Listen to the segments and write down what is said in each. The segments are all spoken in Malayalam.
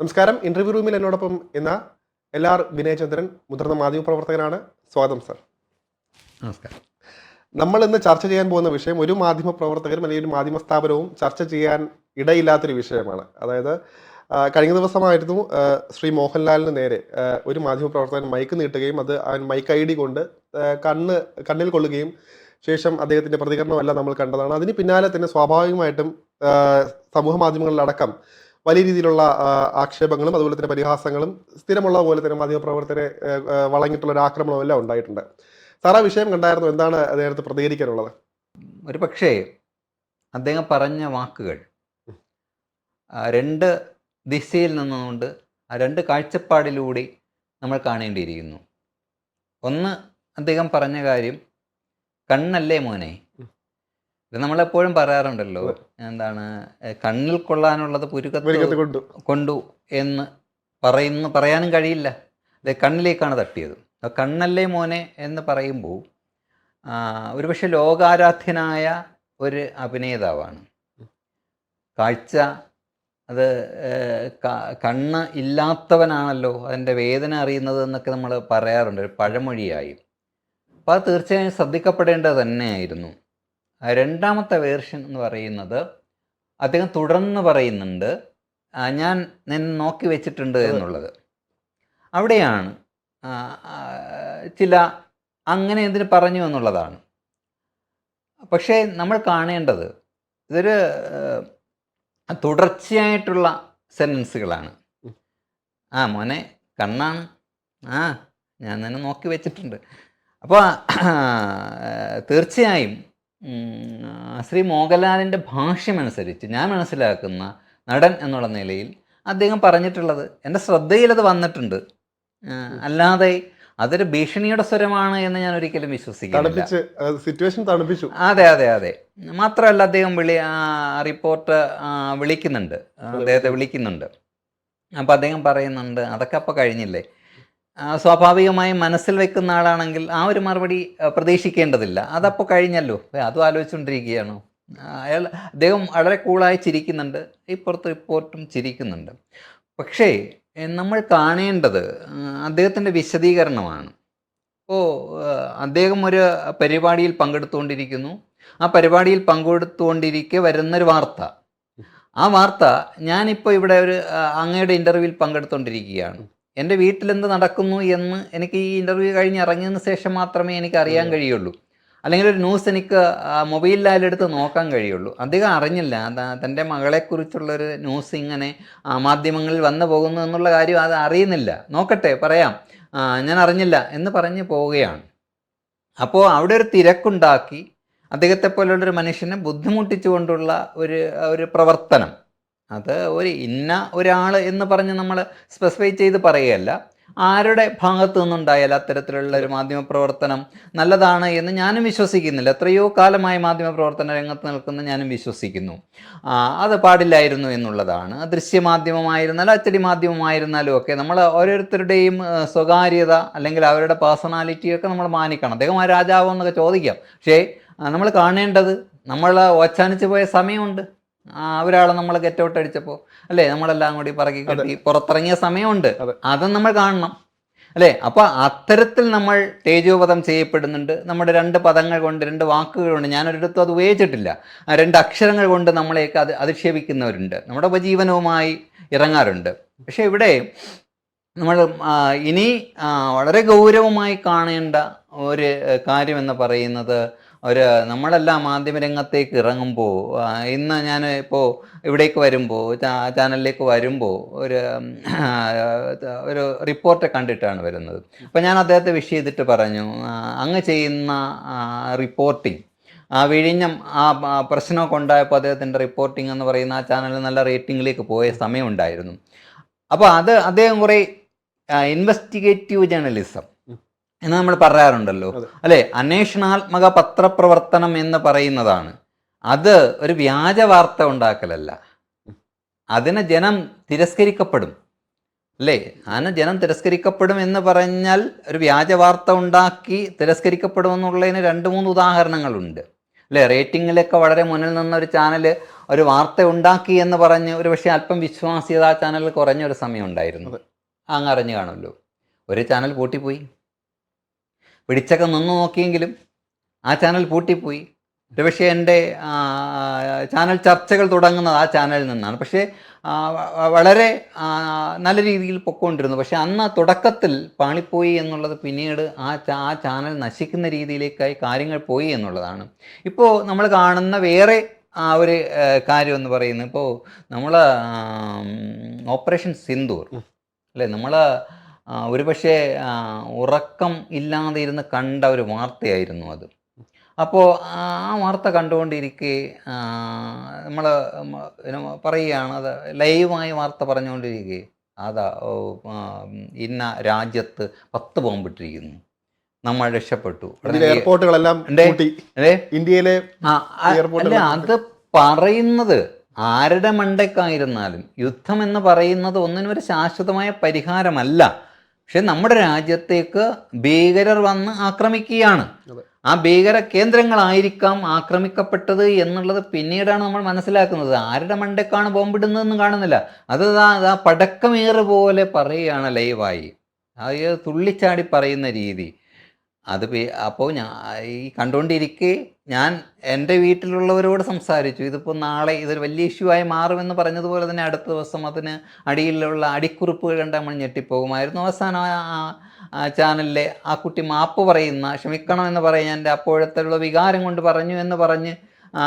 നമസ്കാരം. ഇന്റർവ്യൂ റൂമിൽ എന്നോടൊപ്പം എന്ന എൽ ആർ വിനയചന്ദ്രൻ മുതിർന്ന മാധ്യമ പ്രവർത്തകനാണ്. സ്വാഗതം സർ നമസ്കാരം. നമ്മൾ ഇന്ന് ചർച്ച ചെയ്യാൻ പോകുന്ന വിഷയം ഒരു മാധ്യമ പ്രവർത്തകരും അല്ലെങ്കിൽ ഒരു മാധ്യമ സ്ഥാപനവും ചർച്ച ചെയ്യാൻ ഇടയില്ലാത്തൊരു വിഷയമാണ്. അതായത് കഴിഞ്ഞ ദിവസമായിരുന്നു ശ്രീ മോഹൻലാലിന് നേരെ ഒരു മാധ്യമ പ്രവർത്തകൻ മൈക്ക് നീട്ടുകയും അത് അവൻ മൈക്ക് ഐ ഡി കൊണ്ട് കണ്ണ് കണ്ണിൽ കൊള്ളുകയും ശേഷം അദ്ദേഹത്തിന്റെ പ്രതികരണമല്ല നമ്മൾ കണ്ടതാണ്. അതിന് പിന്നാലെ തന്നെ സ്വാഭാവികമായിട്ടും സമൂഹ മാധ്യമങ്ങളിലടക്കം വലിയ രീതിയിലുള്ള ആക്ഷേപങ്ങളും അതുപോലെ തന്നെ പരിഹാസങ്ങളും സ്ഥിരമുള്ള പോലെ തന്നെ മാധ്യമ പ്രവർത്തകരെ ആ, ആ, വളഞ്ഞിട്ടുള്ള ഒരു ആക്രമണവും എല്ലാം ഉണ്ടായിട്ടുണ്ട്. സാർ ആ വിഷയം കണ്ടായിരുന്നു. എന്താണ് അദ്ദേഹത്തെ പ്രതികരിക്കാനുള്ളത്? ഒരു പക്ഷേ അദ്ദേഹം പറഞ്ഞ വാക്കുകൾ രണ്ട് ദിശയിൽ നിന്നുകൊണ്ട് ആ രണ്ട് കാഴ്ചപ്പാടിലൂടെ നമ്മൾ കാണേണ്ടിയിരിക്കുന്നു. ഒന്ന് അദ്ദേഹം പറഞ്ഞ കാര്യം കണ്ണല്ലേ മോനെ ഇത് നമ്മളെപ്പോഴും പറയാറുണ്ടല്ലോ എന്താണ് കണ്ണിൽ കൊള്ളാനുള്ളത് പുരുക്കത്ത് കൊണ്ടു. കൊണ്ടു എന്ന് പറയുന്ന പറയാനും കഴിയില്ല. അതെ കണ്ണിലേക്കാണ് തട്ടിയത്. കണ്ണല്ലേ മോനെ എന്ന് പറയുമ്പോൾ ഒരുപക്ഷെ ലോകാരാധ്യനായ ഒരു അഭിനേതാവാണ്. കാഴ്ച അത് കണ്ണ് ഇല്ലാത്തവനാണല്ലോ അതിന്റെ വേദന അറിയുന്നത് എന്നൊക്കെ നമ്മൾ പറയാറുണ്ട് ഒരു പഴമൊഴിയായി. അപ്പോൾ അത് തീർച്ചയായും ശ്രദ്ധിക്കപ്പെടേണ്ടത് തന്നെയായിരുന്നു. രണ്ടാമത്തെ വേർഷൻ എന്ന് പറയുന്നത് അദ്ദേഹം തുടർന്ന് പറയുന്നുണ്ട് ഞാൻ നിന്നെ നോക്കി വെച്ചിട്ടുണ്ട് എന്നുള്ളത്. അവിടെയാണ് ചില അങ്ങനെ എന്തിന് പറഞ്ഞു എന്നുള്ളതാണ്. പക്ഷേ നമ്മൾ കാണേണ്ടത് ഇതൊരു തുടർച്ചയായിട്ടുള്ള സെന്റൻസുകളാണ് ആ മോനെ കണ്ണാണ്. ആ ഞാൻ നിന്നെ നോക്കി വെച്ചിട്ടുണ്ട്. അപ്പോൾ തീർച്ചയായും ശ്രീ മോഹൻലാലിന്റെ ഭാഷ്യമനുസരിച്ച് ഞാൻ മനസ്സിലാക്കുന്ന നടൻ എന്നുള്ള നിലയിൽ അദ്ദേഹം പറഞ്ഞിട്ടുള്ളത് എന്റെ ശ്രദ്ധയിൽ അത് വന്നിട്ടുണ്ട്. അല്ലാതെ അതൊരു ഭീഷണിയുടെ സ്വരമാണ് എന്ന് ഞാൻ ഒരിക്കലും തണുപ്പിച്ചു അതെ അതെ അതെ. മാത്രമല്ല അദ്ദേഹം വിളി ആ, റിപ്പോർട്ട് വിളിക്കുന്നുണ്ട്. അദ്ദേഹത്തെ വിളിക്കുന്നുണ്ട്. അപ്പം അദ്ദേഹം പറയുന്നുണ്ട് അതൊക്കെ അപ്പോൾ കഴിഞ്ഞില്ലേ? സ്വാഭാവികമായും മനസ്സിൽ വെക്കുന്ന ആളാണെങ്കിൽ ആ ഒരു മറുപടി പ്രതീക്ഷിക്കേണ്ടതില്ല. അതപ്പോൾ കഴിഞ്ഞല്ലോ. അതും ആലോചിച്ചുകൊണ്ടിരിക്കുകയാണ് അയാൾ അദ്ദേഹം വളരെ കൂളായി ചിരിക്കുന്നുണ്ട്. ഇപ്പുറത്ത് റിപ്പോർട്ടും ചിരിക്കുന്നുണ്ട്. പക്ഷേ നമ്മൾ കാണേണ്ടത് അദ്ദേഹത്തിന്റെ വിശദീകരണമാണ്. ഇപ്പോൾ അദ്ദേഹം ഒരു പരിപാടിയിൽ പങ്കെടുത്തുകൊണ്ടിരിക്കുന്നു. ആ പരിപാടിയിൽ പങ്കെടുത്തുകൊണ്ടിരിക്കെ വരുന്നൊരു വാർത്ത. ആ വാർത്ത ഞാനിപ്പോൾ ഇവിടെ ഒരു അങ്ങയുടെ ഇന്റർവ്യൂവിൽ പങ്കെടുത്തുകൊണ്ടിരിക്കുകയാണ്. എന്റെ വീട്ടിലെന്ത് നടക്കുന്നു എന്ന് എനിക്ക് ഈ ഇന്റർവ്യൂ കഴിഞ്ഞ് ഇറങ്ങിയതിന് ശേഷം മാത്രമേ എനിക്ക് അറിയാൻ കഴിയുള്ളൂ. അല്ലെങ്കിൽ ഒരു ന്യൂസ് എനിക്ക് മൊബൈലിലെടുത്ത് നോക്കാൻ കഴിയുള്ളൂ. അധികം അറിഞ്ഞില്ല. തന്റെ മകളെക്കുറിച്ചുള്ളൊരു ന്യൂസ് ഇങ്ങനെ മാധ്യമങ്ങളിൽ വന്നു പോകുന്നു എന്നുള്ള കാര്യം അത് അറിയുന്നില്ല. നോക്കട്ടെ പറയാം. ഞാൻ അറിഞ്ഞില്ല എന്ന് പറഞ്ഞ് പോവുകയാണ്. അപ്പോൾ അവിടെ ഒരു തിരക്കുണ്ടാക്കി. അദ്ദേഹത്തെ പോലുള്ളൊരു മനുഷ്യനെ ബുദ്ധിമുട്ടിച്ചുകൊണ്ടുള്ള ഒരു ഒരു പ്രവർത്തനം. അത് ഒരു ഇന്ന ഒരാൾ എന്ന് പറഞ്ഞ് നമ്മൾ സ്പെസിഫൈ ചെയ്ത് പറയുകയല്ല. ആരുടെ ഭാഗത്തു നിന്നുണ്ടായാലും അത്തരത്തിലുള്ള ഒരു മാധ്യമപ്രവർത്തനം നല്ലതാണ് എന്ന് ഞാനും വിശ്വസിക്കുന്നില്ല. എത്രയോ കാലമായി മാധ്യമപ്രവർത്തന രംഗത്ത് നിൽക്കുന്ന ഞാനും വിശ്വസിക്കുന്നു. അത് പാടില്ലായിരുന്നു എന്നുള്ളതാണ്. ദൃശ്യമാധ്യമമായിരുന്നാലും അച്ചടി മാധ്യമമായിരുന്നാലും ഒക്കെ നമ്മൾ ഓരോരുത്തരുടെയും സ്വകാര്യത അല്ലെങ്കിൽ അവരുടെ പേഴ്സണാലിറ്റിയൊക്കെ നമ്മൾ മാനിക്കണം. അദ്ദേഹം ആ രാജാവോ എന്നൊക്കെ ചോദിക്കാം. പക്ഷേ നമ്മൾ കാണേണ്ടത് നമ്മൾ ഓച്ചാനിച്ച് പോയ സമയമുണ്ട്. ഒരാളെ നമ്മൾ ഗെറ്റ് ഔട്ട് അടിച്ചപ്പോൾ അല്ലേ? നമ്മളെല്ലാം കൂടി പറക്കി കെട്ടി പുറത്തിറങ്ങിയ സമയമുണ്ട്. അതെ. അതും നമ്മൾ കാണണം. അല്ലേ? അപ്പൊ അത്തരത്തിൽ നമ്മൾ തേജോപദം ചെയ്യപ്പെടുന്നുണ്ട്. നമ്മുടെ രണ്ട് പദങ്ങൾ കൊണ്ട് രണ്ട് വാക്കുകൾ കൊണ്ട് ഞാനൊരിടത്തും അത് ഉപയോഗിച്ചിട്ടില്ല. ആ രണ്ട് അക്ഷരങ്ങൾ കൊണ്ട് നമ്മളെയൊക്കെ അത് അധിക്ഷേപിക്കുന്നവരുണ്ട്. നമ്മുടെ ഉപജീവനവുമായി ഇറങ്ങാറുണ്ട്. പക്ഷെ ഇവിടെ നമ്മൾ ഇനി വളരെ ഗൗരവമായി കാണേണ്ട ഒരു കാര്യമെന്ന് പറയുന്നത് ഒരു നമ്മളെല്ലാം മാധ്യമരംഗത്തേക്ക് ഇറങ്ങുമ്പോൾ ഇന്ന് ഞാൻ ഇപ്പോൾ ഇവിടേക്ക് വരുമ്പോൾ ചാനലിലേക്ക് വരുമ്പോൾ ഒരു ഒരു റിപ്പോർട്ട് കണ്ടിട്ടാണ് വരുന്നത്. അപ്പോൾ ഞാൻ അദ്ദേഹത്തെ വിഷ് ചെയ്തിട്ട് പറഞ്ഞു അങ്ങ് ചെയ്യുന്ന റിപ്പോർട്ടിംഗ് ആ വിഴിഞ്ഞം ആ ആ പ്രശ്നമൊക്കെ ഉണ്ടായപ്പോൾ അദ്ദേഹത്തിന്റെ റിപ്പോർട്ടിംഗ് എന്ന് പറയുന്ന ആ ചാനൽ നല്ല റേറ്റിംഗിലേക്ക് പോയ സമയമുണ്ടായിരുന്നു അപ്പോൾ അത് അദ്ദേഹം കുറേ ഇൻവെസ്റ്റിഗേറ്റീവ് ജേർണലിസം എന്ന് നമ്മൾ പറയാറുണ്ടല്ലോ. അല്ലെ? അന്വേഷണാത്മക പത്രപ്രവർത്തനം എന്ന് പറയുന്നതാണ്. അത് ഒരു വ്യാജ വാർത്ത ഉണ്ടാക്കലല്ല. അതിനെ ജനം തിരസ്കരിക്കപ്പെടും. അല്ലേ? അതിനെ ജനം തിരസ്കരിക്കപ്പെടും എന്ന് പറഞ്ഞാൽ ഒരു വ്യാജ വാർത്ത ഉണ്ടാക്കി തിരസ്കരിക്കപ്പെടുമെന്നുള്ളതിന് രണ്ട് മൂന്ന് ഉദാഹരണങ്ങളുണ്ട്. അല്ലേ? റേറ്റിങ്ങിലൊക്കെ വളരെ മുന്നിൽ നിന്ന ഒരു ചാനൽ ഒരു വാർത്ത ഉണ്ടാക്കി എന്ന് പറഞ്ഞ് ഒരു പക്ഷേ അല്പം വിശ്വാസ്യത ചാനൽ ചാനലിൽ കുറഞ്ഞൊരു സമയം ഉണ്ടായിരുന്നു. അങ്ങ് അറിഞ്ഞു കാണുമല്ലോ. ഒരു ചാനൽ പൂട്ടിപ്പോയി. പിടിച്ചൊക്കെ നിന്ന് നോക്കിയെങ്കിലും ആ ചാനൽ പൂട്ടിപ്പോയി. ഒരുപക്ഷെ എന്റെ ചാനൽ ചർച്ചകൾ തുടങ്ങുന്നത് ആ ചാനലിൽ നിന്നാണ്. പക്ഷേ വളരെ നല്ല രീതിയിൽ പൊക്കോണ്ടിരുന്നു. പക്ഷേ അന്ന് തുടക്കത്തിൽ പാളിപ്പോയി എന്നുള്ളത് പിന്നീട് ആ ആ ചാനൽ നശിക്കുന്ന രീതിയിലേക്കായി കാര്യങ്ങൾ പോയി എന്നുള്ളതാണ്. ഇപ്പോൾ നമ്മൾ കാണുന്ന വേറെ ആ ഒരു കാര്യം എന്ന് പറയുന്നത് ഇപ്പോൾ നമ്മൾ ഓപ്പറേഷൻ സിന്ദൂർ. അല്ലേ? നമ്മൾ ഒരുപക്ഷെ ഉറക്കം ഇല്ലാതെ ഇരുന്ന് കണ്ട ഒരു വാർത്തയായിരുന്നു അത്. അപ്പോൾ ആ വാർത്ത കണ്ടുകൊണ്ടിരിക്കെ നമ്മൾ പറയുകയാണ് അത് ലൈവായി വാർത്ത പറഞ്ഞുകൊണ്ടിരിക്കെ അതാ ഇന്ന രാജ്യത്ത് പത്ത് ബോംബിട്ടിരിക്കുന്നു. നമ്മൾ രക്ഷപ്പെട്ടു. എയർപോർട്ടുകളെല്ലാം. ഇന്ത്യയിലെ അല്ല അത് പറയുന്നത് ആരുടെ മണ്ടയ്ക്കായിരുന്നാലും യുദ്ധം എന്ന് പറയുന്നത് ഒന്നിനും ഒരു ശാശ്വതമായ പരിഹാരമല്ല. പക്ഷെ നമ്മുടെ രാജ്യത്തേക്ക് ഭീകരർ വന്ന് ആക്രമിക്കുകയാണ്. ആ ഭീകര കേന്ദ്രങ്ങളായിരിക്കാം ആക്രമിക്കപ്പെട്ടത് എന്നുള്ളത് പിന്നീടാണ് നമ്മൾ മനസ്സിലാക്കുന്നത്. ആരുടെ മണ്ടയ്ക്കാണ് ബോംബിടുന്നതെന്ന് കാണുന്നില്ല. അത് ദാ പടക്കമേറ് പോലെ പറയുകയാണ് ലൈവായി. അത് തുള്ളിച്ചാടി പറയുന്ന രീതി. അത് അപ്പോൾ ഞാൻ ഈ കണ്ടുകൊണ്ടിരിക്കെ ഞാൻ എന്റെ വീട്ടിലുള്ളവരോട് സംസാരിച്ചു. ഇതിപ്പോൾ നാളെ ഇതൊരു വലിയ ഇഷ്യൂ ആയി മാറുമെന്ന് പറഞ്ഞതുപോലെ തന്നെ അടുത്ത ദിവസം അതിന് അടിയിലുള്ള അടിക്കുറിപ്പുകൾ കണ്ട് നമ്മൾ ഞെട്ടിപ്പോകുമായിരുന്നു. അവസാനം ആ- ചാനലിലെ ആ കുട്ടി മാപ്പ് പറയുന്ന ക്ഷമിക്കണം എന്ന് പറയുന്ന എന്റെ അപ്പോഴത്തുള്ള വികാരം കൊണ്ട് പറഞ്ഞു എന്ന് പറഞ്ഞ് ആ,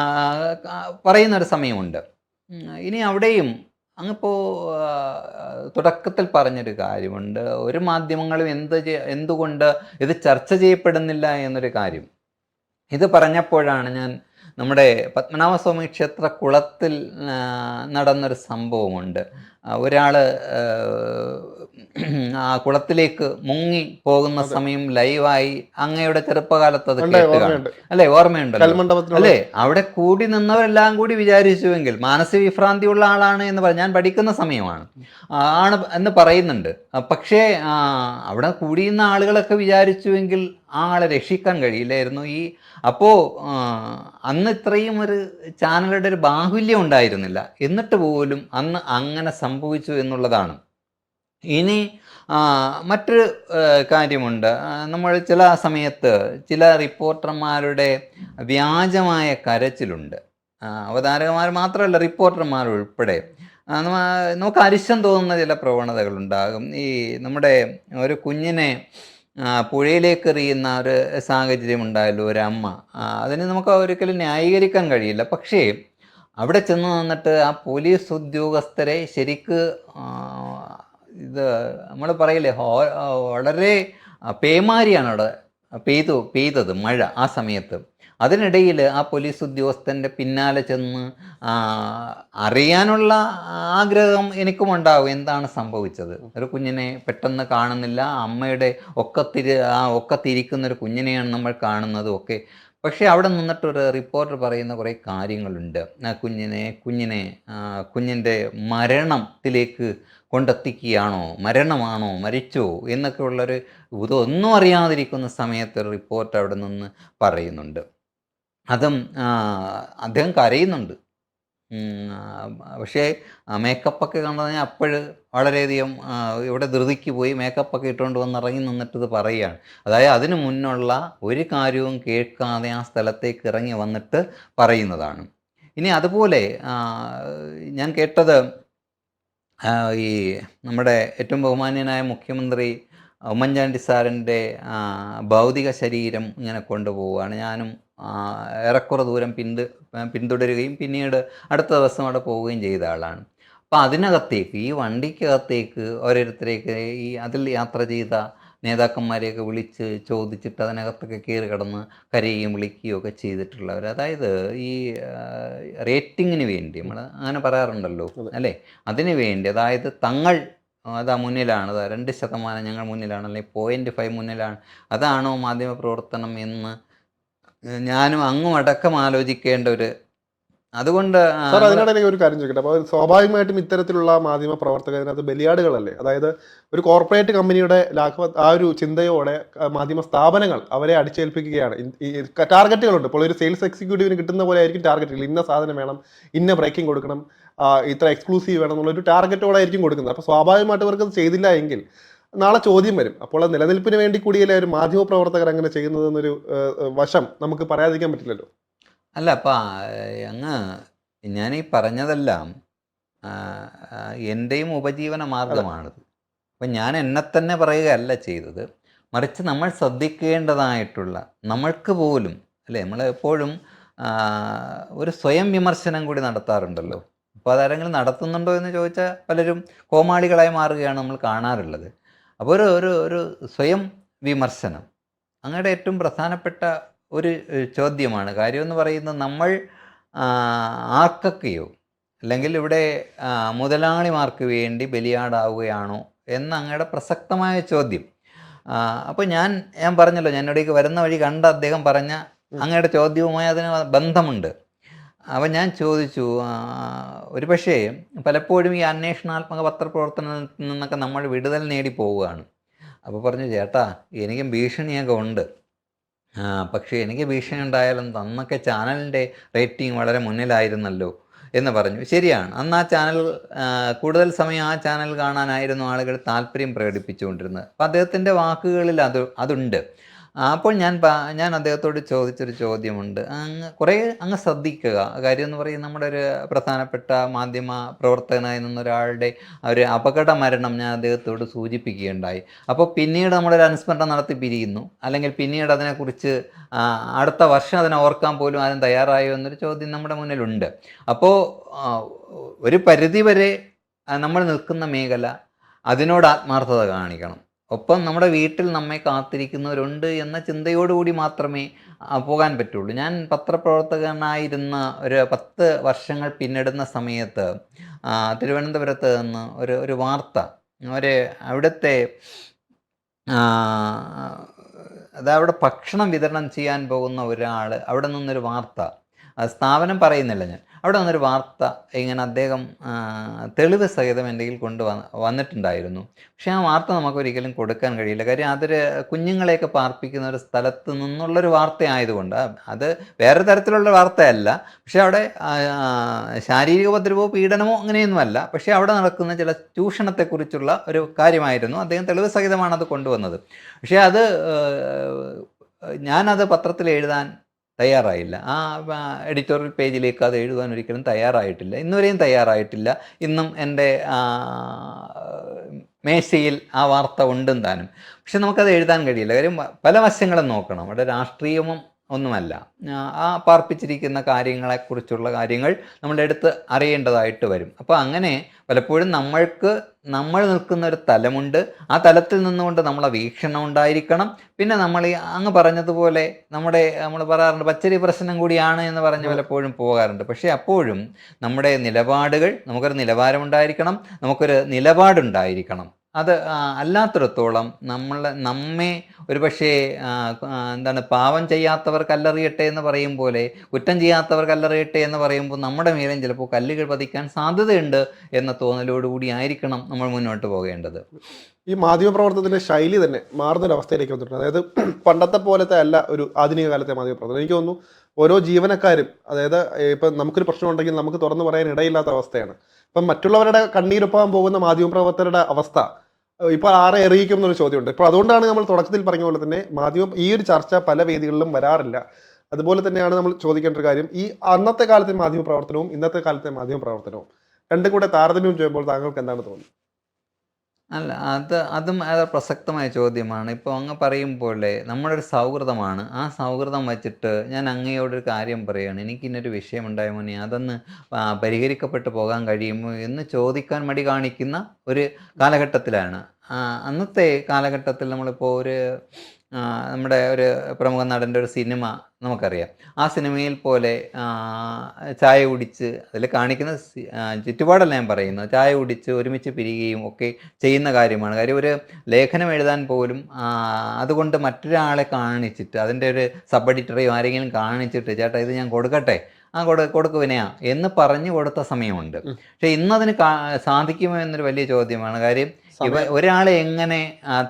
ആ, പറയുന്ന ഒരു സമയമുണ്ട്. ഇനി അവിടെയും അങ്ങിപ്പോൾ തുടക്കത്തിൽ പറഞ്ഞൊരു കാര്യമുണ്ട്. ഒരു മാധ്യമങ്ങളും എന്ത് എന്തുകൊണ്ട് ഇത് ചർച്ച ചെയ്യപ്പെടുന്നില്ല എന്നൊരു കാര്യം. ഇത് പറഞ്ഞപ്പോഴാണ് ഞാൻ നമ്മുടെ പത്മനാഭസ്വാമി ക്ഷേത്ര കുളത്തിൽ നടന്നൊരു സംഭവമുണ്ട്. ഒരാൾ ആ കുളത്തിലേക്ക് മുങ്ങി പോകുന്ന സമയം ലൈവായി അങ്ങയുടെ ചെറുപ്പകാലത്ത് അത് അല്ലെ ഓർമ്മയുണ്ട്. അല്ലേ ഓർമ്മയുണ്ടല്ലോ. കൽമണ്ഡപത്തിനുള്ള അല്ലേ അവിടെ കൂടി നിന്നവരെല്ലാം കൂടി വിചാരിച്ചുവെങ്കിൽ മാനസിക വിഭ്രാന്തി ഉള്ള ആളാണ് എന്ന് പറഞ്ഞ് ഞാൻ പഠിക്കുന്ന സമയമാണ്. ആണ് എന്ന് പറയുന്നുണ്ട്. പക്ഷേ അവിടെ കൂടിയുന്ന ആളുകളൊക്കെ വിചാരിച്ചുവെങ്കിൽ ആ ആളെ രക്ഷിക്കാൻ കഴിയില്ലായിരുന്നു. ഈ അപ്പോൾ അന്ന് ഇത്രയും ഒരു ചാനലുടെ ഒരു ബാഹുല്യം ഉണ്ടായിരുന്നില്ല. എന്നിട്ട് പോലും അന്ന് അങ്ങനെ സംഭവിച്ചു എന്നുള്ളതാണ്. ഇനി മറ്റൊരു കാര്യമുണ്ട്. നമ്മൾ ചില സമയത്ത് ചില റിപ്പോർട്ടർമാരുടെ വ്യാജമായ കരച്ചിലുണ്ട്. അവതാരകന്മാർ മാത്രമല്ല റിപ്പോർട്ടർമാർ ഉൾപ്പെടെ. നമുക്ക് അരിശം തോന്നുന്ന ചില പ്രവണതകളുണ്ടാകും. ഈ നമ്മുടെ ഒരു കുഞ്ഞിനെ പുഴയിലേക്ക് എറിയുന്ന ഒരു സാഹചര്യം ഉണ്ടായല്ലോ ഒരു അമ്മ. അതിനെ നമുക്ക് ഒരിക്കലും ന്യായീകരിക്കാൻ കഴിയില്ല. പക്ഷേ അവിടെ ചെന്ന് നിന്നിട്ട് ആ പോലീസ് ഉദ്യോഗസ്ഥരെ ശരിക്ക് ഇത് നമ്മൾ പറയില്ലേ വളരെ പേമാരിയാണ് അവിടെ പെയ്തു പെയ്തത് മഴ ആ സമയത്ത്. അതിനിടയിൽ ആ പോലീസ് ഉദ്യോഗസ്ഥന്റെ പിന്നാലെ ചെന്ന് അറിയാനുള്ള ആഗ്രഹം എനിക്കും ഉണ്ടാവും എന്താണ് സംഭവിച്ചത്? ഒരു കുഞ്ഞിനെ പെട്ടെന്ന് കാണുന്നില്ല അമ്മയുടെ ഒക്കത്തിരി ആ ഒക്കത്തിരിക്കുന്ന ഒരു കുഞ്ഞിനെയാണ് നമ്മൾ കാണുന്നത് ഒക്കെ. പക്ഷേ അവിടെ നിന്നിട്ടൊരു റിപ്പോർട്ടർ പറയുന്ന കുറേ കാര്യങ്ങളുണ്ട്. കുഞ്ഞിനെ കുഞ്ഞിനെ കുഞ്ഞിന്റെ മരണത്തിലേക്ക് കൊണ്ടെത്തിക്കുകയാണോ? മരണമാണോ? മരിച്ചോ? എന്നൊക്കെയുള്ളൊരു ഇതൊന്നും അറിയാതിരിക്കുന്ന സമയത്ത് റിപ്പോർട്ട് അവിടെ നിന്ന് പറയുന്നുണ്ട്. അതും അദ്ദേഹം കരയുന്നുണ്ട്. പക്ഷേ മേക്കപ്പൊക്കെ കണ്ടു കഴിഞ്ഞാൽ അപ്പോൾ വളരെയധികം ഇവിടെ ധൃതിക്ക് പോയി മേക്കപ്പൊക്കെ ഇട്ടുകൊണ്ട് വന്ന് ഇറങ്ങി നിന്നിട്ട് ഇത് പറയുകയാണ്. അതായത് അതിനു മുന്നുള്ള ഒരു കാര്യവും കേൾക്കാതെ ആ സ്ഥലത്തേക്ക് ഇറങ്ങി വന്നിട്ട് പറയുന്നതാണ്. ഇനി അതുപോലെ ഞാൻ കേട്ടത് ഈ നമ്മുടെ ഏറ്റവും ബഹുമാന്യനായ മുഖ്യമന്ത്രി ഉമ്മൻചാണ്ടി സാറിന്റെ ഭൗതിക ശരീരം ഇങ്ങനെ കൊണ്ടുപോവുകയാണ്. ഞാനും ഏറെക്കുറെ ദൂരം പിന്തു പിന്തുടരുകയും പിന്നീട് അടുത്ത ദിവസം അവിടെ പോവുകയും ചെയ്ത ആളാണ്. അപ്പോൾ അതിനകത്തേക്ക് ഈ വണ്ടിക്കകത്തേക്ക് ഓരോരുത്തരേക്ക് ഈ അതിൽ യാത്ര ചെയ്ത നേതാക്കന്മാരെയൊക്കെ വിളിച്ച് ചോദിച്ചിട്ട് അതിനകത്തൊക്കെ കയറി കിടന്ന് കരയുകയും വിളിക്കുകയും ഒക്കെ ചെയ്തിട്ടുള്ളവർ അതായത് ഈ റേറ്റിങ്ങിന് വേണ്ടി നമ്മൾ അങ്ങനെ പറയാറുണ്ടല്ലോ അല്ലേ? അതിന് വേണ്ടി അതായത് തങ്ങൾ അതാ മുന്നിലാണ് അതാ രണ്ട് ശതമാനം ഞങ്ങൾ മുന്നിലാണ് അല്ലെങ്കിൽ പോയിന്റ് ഫൈവ് മുന്നിലാണ്. അതാണോ മാധ്യമ പ്രവർത്തനം എന്ന് ഞാനും അങ്ങും അടക്കം ആലോചിക്കേണ്ട ഒരു അതുകൊണ്ട് സാർ സാർ അതിനിടയിൽ ഒരു കാര്യം ചോദിക്കട്ടെ. അപ്പോൾ സ്വാഭാവികമായിട്ടും ഇത്തരത്തിലുള്ള മാധ്യമ പ്രവർത്തകർ അതിനകത്ത് ബലിയാടുകളല്ലേ? അതായത് ഒരു കോർപ്പറേറ്റ് കമ്പനിയുടെ ലാഘവ ആ ഒരു ചിന്തയോടെ മാധ്യമ സ്ഥാപനങ്ങൾ അവരെ അടിച്ചേൽപ്പിക്കുകയാണ്. ടാർഗറ്റുകളുണ്ട് ഇപ്പോൾ ഒരു സെയിൽസ് എക്സിക്യൂട്ടീവിന് കിട്ടുന്ന പോലെ ആയിരിക്കും ടാർഗറ്റുകൾ ഇന്ന സാധനം വേണം ഇന്ന ബ്രേക്കിംഗ് കൊടുക്കണം ഇത്ര എക്സ്ക്ലൂസീവ് വേണം എന്നുള്ള ഒരു ടാർഗറ്റോടെ ആയിരിക്കും കൊടുക്കുന്നത്. അപ്പോൾ സ്വാഭാവികമായിട്ട് അവർക്ക് അത് ചെയ്തില്ല എങ്കിൽ നാളെ ചോദ്യം വരും. അപ്പോൾ ആ നിലനിൽപ്പിന് വേണ്ടി കൂടിയല്ലേ ഒരു മാധ്യമ പ്രവർത്തകർ അങ്ങനെ ചെയ്യുന്നതെന്നൊരു വശം നമുക്ക് പറയാതിരിക്കാൻ പറ്റില്ലല്ലോ. അല്ല അപ്പം അങ്ങ് ഞാൻ ഈ പറഞ്ഞതെല്ലാം എന്റെയും ഉപജീവന മാർഗമാണിത്. അപ്പം ഞാൻ എന്നെ തന്നെ പറയുകയല്ല ചെയ്തത്. മറിച്ച് നമ്മൾ ശ്രദ്ധിക്കേണ്ടതായിട്ടുള്ള നമ്മൾക്ക് പോലും അല്ലേ നമ്മൾ എപ്പോഴും ഒരു സ്വയം വിമർശനം കൂടി നടത്താറുണ്ടല്ലോ. അപ്പോൾ അതാരെങ്കിലും നടത്തുന്നുണ്ടോ എന്ന് ചോദിച്ചാൽ പലരും കോമാളികളായി മാറുകയാണ് നമ്മൾ കാണാറുള്ളത്. അപ്പോൾ ഒരു ഒരു ഒരു സ്വയം വിമർശനം അങ്ങയുടെ ഏറ്റവും പ്രധാനപ്പെട്ട ഒരു ചോദ്യമാണ്. കാര്യമെന്ന് പറയുന്നത് നമ്മൾ ആർക്കൊക്കെയോ അല്ലെങ്കിൽ ഇവിടെ മുതലാളിമാർക്ക് വേണ്ടി ബലിയാടാവുകയാണോ എന്ന അങ്ങയുടെ പ്രസക്തമായ ചോദ്യം. അപ്പോൾ ഞാൻ ഞാൻ പറഞ്ഞല്ലോ ഞാൻ ഇവിടേക്ക് വരുന്ന വഴി കണ്ട അദ്ദേഹം പറഞ്ഞ അങ്ങയുടെ ചോദ്യവുമായി അതിന് ബന്ധമുണ്ട്. അപ്പം ഞാൻ ചോദിച്ചു ഒരു പക്ഷേ പലപ്പോഴും ഈ അന്വേഷണാത്മക പത്രപ്രവർത്തനത്തിൽ നിന്നൊക്കെ നമ്മൾ വിടുതൽ നേടി പോവുകയാണ്. അപ്പോൾ പറഞ്ഞു ചേട്ടാ എനിക്കും ഭീഷണിയൊക്കെ ഉണ്ട്. പക്ഷേ എനിക്ക് ഭീഷണി ഉണ്ടായാലും അന്നൊക്കെ ചാനലിന്റെ റേറ്റിംഗ് വളരെ മുന്നിലായിരുന്നല്ലോ എന്ന് പറഞ്ഞു. ശരിയാണ്. അന്ന് ആ ചാനൽ കൂടുതൽ സമയം ആ ചാനൽ കാണാനായിരുന്നു ആളുകൾ താല്പര്യം പ്രകടിപ്പിച്ചുകൊണ്ടിരുന്നത്. അപ്പം അദ്ദേഹത്തിന്റെ വാക്കുകളിൽ അത് അതുണ്ട്. അപ്പോൾ ഞാൻ ഞാൻ അദ്ദേഹത്തോട് ചോദിച്ചൊരു ചോദ്യമുണ്ട്. അങ്ങ് കുറേ അങ്ങ് ശ്രദ്ധിക്കുക. കാര്യം എന്ന് പറയുന്നത് നമ്മുടെ ഒരു പ്രധാനപ്പെട്ട മാധ്യമ പ്രവർത്തകനായി നിന്നൊരാളുടെ ഒരു അപകട മരണം ഞാൻ അദ്ദേഹത്തോട് സൂചിപ്പിക്കുകയുണ്ടായി. അപ്പോൾ പിന്നീട് നമ്മളൊരു അനുസ്മരണം നടത്തി പിരിയുന്നു. അല്ലെങ്കിൽ പിന്നീട് അതിനെക്കുറിച്ച് അടുത്ത വർഷം അതിനെ ഓർക്കാൻ പോലും ആരും തയ്യാറായോ എന്നൊരു ചോദ്യം നമ്മുടെ മുന്നിലുണ്ട്. അപ്പോൾ ഒരു പരിധി വരെ നമ്മൾ നിൽക്കുന്ന മേഖല അതിനോട് ആത്മാർത്ഥത കാണിക്കണം. ഒപ്പം നമ്മുടെ വീട്ടിൽ നമ്മെ കാത്തിരിക്കുന്നവരുണ്ട് എന്ന ചിന്തയോടുകൂടി മാത്രമേ പോകാൻ പറ്റുള്ളൂ. ഞാൻ പത്രപ്രവർത്തകനായിരുന്ന ഒരു പത്ത് വർഷങ്ങൾ പിന്നിടുന്ന സമയത്ത് തിരുവനന്തപുരത്ത് നിന്ന് ഒരു ഒരു വാർത്ത ഒരു അവിടുത്തെ അതവിടെ ഭക്ഷണം വിതരണം ചെയ്യാൻ പോകുന്ന ഒരാൾ അവിടെ നിന്നൊരു വാർത്ത സ്ഥാപനം പറയുന്നില്ല ഞാൻ. അവിടെ വന്നൊരു വാർത്ത ഇങ്ങനെ അദ്ദേഹം തെളിവ് സഹിതം എന്റെ കൊണ്ട് വന്നിട്ടുണ്ടായിരുന്നു. പക്ഷേ ആ വാർത്ത നമുക്ക് ഒരിക്കലും കൊടുക്കാൻ കഴിയില്ല. കാര്യം അതൊരു കുഞ്ഞുങ്ങളെയൊക്കെ പാർപ്പിക്കുന്ന ഒരു സ്ഥലത്ത് നിന്നുള്ളൊരു വാർത്ത ആയതുകൊണ്ട് അത് വേറെ തരത്തിലുള്ള വാർത്തയല്ല. പക്ഷേ അവിടെ ശാരീരിക ഉപദ്രവമോ പീഡനമോ അങ്ങനെയൊന്നുമല്ല. പക്ഷേ അവിടെ നടക്കുന്ന ചില ചൂഷണത്തെക്കുറിച്ചുള്ള ഒരു കാര്യമായിരുന്നു. അദ്ദേഹം തെളിവ് സഹിതമാണ് അത് കൊണ്ടുവന്നത്. പക്ഷേ അത് ഞാനത് പത്രത്തിൽ എഴുതാൻ തയ്യാറായില്ല. ആ എഡിറ്റോറിയൽ പേജിലേക്ക് അത് എഴുതാൻ ഒരിക്കലും തയ്യാറായിട്ടില്ല. ഇന്നുവരെയും തയ്യാറായിട്ടില്ല. ഇന്നും എന്റെ മേശയിൽ ആ വാർത്ത ഉണ്ടും താനും പക്ഷെ നമുക്കത് എഴുതാൻ കഴിയില്ല. കാര്യം പല വശങ്ങളും നോക്കണം. അവിടെ രാഷ്ട്രീയമോ ഒന്നുമല്ല. ആ, പാർപ്പിച്ചിരിക്കുന്ന കാര്യങ്ങളെക്കുറിച്ചുള്ള കാര്യങ്ങൾ നമ്മുടെ അടുത്ത് അറിയേണ്ടതായിട്ട് വരും. അപ്പോൾ അങ്ങനെ പലപ്പോഴും നമ്മൾക്ക് നമ്മൾ നിൽക്കുന്ന ഒരു തലമുണ്ട്. ആ തലത്തിൽ നിന്നുകൊണ്ട് നമ്മളെ വീക്ഷണം ഉണ്ടായിരിക്കണം. പിന്നെ നമ്മൾ ഈ അങ്ങ് പറഞ്ഞതുപോലെ നമ്മുടെ നമ്മൾ പറയാറുണ്ട് പച്ചരി പ്രശ്നം കൂടിയാണ് എന്ന് പറഞ്ഞ് പലപ്പോഴും പോകാറുണ്ട്. പക്ഷേ അപ്പോഴും നമ്മുടെ നിലപാടുകൾ നമുക്കൊരു നിലവാരമുണ്ടായിരിക്കണം. നമുക്കൊരു നിലപാടുണ്ടായിരിക്കണം. അത് അല്ലാത്തിടത്തോളം നമ്മൾ നമ്മെ ഒരുപക്ഷേ ആ, ആ, എന്താണ് പാവം ചെയ്യാത്തവർ കല്ലെറിയട്ടെ എന്ന് പറയും പോലെ കുറ്റം ചെയ്യാത്തവർ കല്ലെറിയട്ടെ എന്ന് പറയുമ്പോൾ നമ്മുടെ മേലും ചിലപ്പോൾ കല്ലുകൾ പതിക്കാൻ സാധ്യതയുണ്ട് എന്ന തോന്നലോടുകൂടി ആയിരിക്കണം നമ്മൾ മുന്നോട്ട് പോകേണ്ടത്. ഈ മാധ്യമപ്രവർത്തനത്തിന്റെ ശൈലി തന്നെ മാറുന്ന ഒരു അവസ്ഥയിലേക്ക് വന്നിട്ടുണ്ട്. അതായത് പണ്ടത്തെ പോലത്തെ അല്ല ഒരു ആധുനിക കാലത്തെ മാധ്യമപ്രവർത്തനം. എനിക്ക് തോന്നുന്നു ഓരോ ജീവനക്കാരും അതായത് ഇപ്പം നമുക്കൊരു പ്രശ്നം ഉണ്ടെങ്കിൽ നമുക്ക് തുറന്നു പറയാൻ ഇടയില്ലാത്ത അവസ്ഥയാണ്. ഇപ്പം മറ്റുള്ളവരുടെ കണ്ണീരൊപ്പാൻ പോകുന്ന മാധ്യമപ്രവർത്തകരുടെ അവസ്ഥ ഏഹ് ഇപ്പൊ ആരെ എറിയിക്കും എന്നൊരു ചോദ്യമുണ്ട്. ഇപ്പോൾ അതുകൊണ്ടാണ് നമ്മൾ തുടക്കത്തിൽ പറഞ്ഞ പോലെ തന്നെ മാധ്യമം ഈ ഒരു ചർച്ച പല വേദികളിലും വരാറില്ല. അതുപോലെ തന്നെയാണ് നമ്മൾ ചോദിക്കേണ്ട ഒരു കാര്യം. ഈ അന്നത്തെ കാലത്തെ മാധ്യമ പ്രവർത്തനവും ഇന്നത്തെ കാലത്തെ മാധ്യമ പ്രവർത്തനവും രണ്ടും കൂടെ താരതമ്യം ചെയ്യുമ്പോൾ താങ്കൾക്ക് എന്താണ് തോന്നുന്നത്? അല്ല അത് അതും അത് പ്രസക്തമായ ചോദ്യമാണ്. ഇപ്പോൾ അങ്ങ് പറയും പോലെ ഒരു സൗഹൃദമാണ്. ആ സൗഹൃദം വച്ചിട്ട് ഞാൻ അങ്ങയോടൊരു കാര്യം പറയുകയാണ് എനിക്ക് ഇന്നൊരു വിഷയമുണ്ടായ മോനെ അതൊന്ന് പരിഹരിക്കപ്പെട്ടു പോകാൻ കഴിയുമോ എന്ന് ചോദിക്കാൻ മടി കാണിക്കുന്ന ഒരു കാലഘട്ടത്തിലാണ്. അന്നത്തെ കാലഘട്ടത്തിൽ നമ്മളിപ്പോൾ ഒരു നമ്മുടെ ഒരു പ്രമുഖ നടന്റെ ഒരു സിനിമ നമുക്കറിയാം. ആ സിനിമയിൽ പോലെ ചായ കുടിച്ച് അതിൽ കാണിക്കുന്ന ചുറ്റുപാടല്ല ഞാൻ പറയുന്നത്. ചായ കുടിച്ച് ഒരുമിച്ച് പിരിയുകയും ഒക്കെ ചെയ്യുന്ന കാര്യമാണ്. കാര്യം ഒരു ലേഖനം എഴുതാൻ പോലും അതുകൊണ്ട് മറ്റൊരാളെ കാണിച്ചിട്ട് അതിന്റെ ഒരു സബ് എഡിറ്ററെയോ ആരെങ്കിലും കാണിച്ചിട്ട് ചേട്ടാ ഇത് ഞാൻ കൊടുക്കട്ടെ? ആ കൊടു കൊടുക്കുവിനെയാ എന്ന് പറഞ്ഞു കൊടുത്ത സമയമുണ്ട്. പക്ഷേ പക്ഷെ ഇന്നതിന് കാ- സാധിക്കുമോ എന്നൊരു വലിയ ചോദ്യമാണ്. കാര്യം ഇവ ഒരാളെ എങ്ങനെ